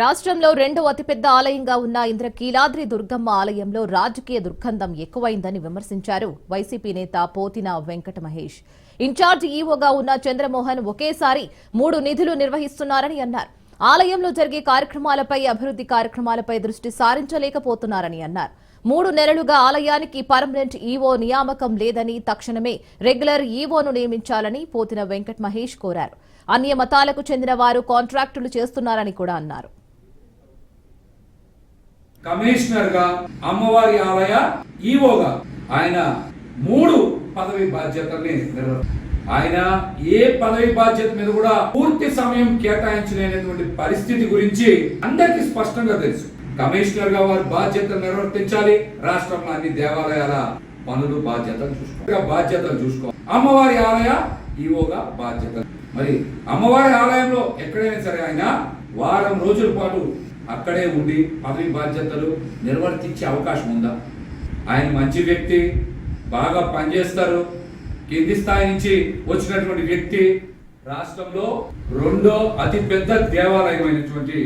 రాష్ట్రంలో రెండో అతిపెద్ద ఆలయంగా ఉన్న ఇంద్రకీలాద్రి దుర్గమ్మ ఆలయంలో రాజకీయ దుర్గంధం ఎక్కువైందని విమర్శించారు వైసీపీ నేత పోతిన వెంకట మహేష్ ఇన్ఛార్జ్ ఈవోగా ఉన్న చంద్రమోహన్ ఒకేసారి మూడు నిధులు నిర్వహిస్తున్నారని అన్నారు. ఆలయంలో జరిగే కార్యక్రమాలపై అభివృద్ధి కార్యక్రమాలపై దృష్టి సారించలేకపోతున్నారని అన్నారు. మూడు నెలలుగా ఆలయానికి పర్మనెంట్ ఈవో నియామకం లేదని తక్షణమే రెగ్యులర్ ఈవోను నియమించాలని పోతిన వెంకట్ మహేష్ కోరారు. అన్య మతాలకు చెందిన వారు కాంట్రాక్టులు చేస్తున్నారని కూడా అన్నారు. కమిషనర్గా అమ్మవారి ఆలయ ఈవోగా ఆయన మూడు పదవి బాధ్యతల్ని నిర్వహి ఆయన ఏ పదవి బాధ్యత మీద కూడా పూర్తి సమయం కేటాయించలేనటువంటి పరిస్థితి గురించి అందరికీ స్పష్టంగా తెలుసు. కమిషనర్గా వారి బాధ్యతలు నిర్వర్తించాలి రాష్ట్రంలో అన్ని దేవాలయాల పనులు బాధ్యతలు చూసుకో బాధ్యతలు చూసుకో అమ్మవారి ఆలయ ఈవోగా బాధ్యతలు. మరి అమ్మవారి ఆలయంలో ఎక్కడైనా సరే ఆయన వారం రోజుల పాటు అక్కడే ఉండి పదవి బాధ్యతలు నిర్వర్తించే అవకాశం ఉందా? ఆయన మంచి వ్యక్తి బాగా పనిచేస్తారు. కింది స్థాయి నుంచి వచ్చినటువంటి వ్యక్తి రాష్ట్రంలో రెండో అతి పెద్ద దేవాలయం అయినటువంటి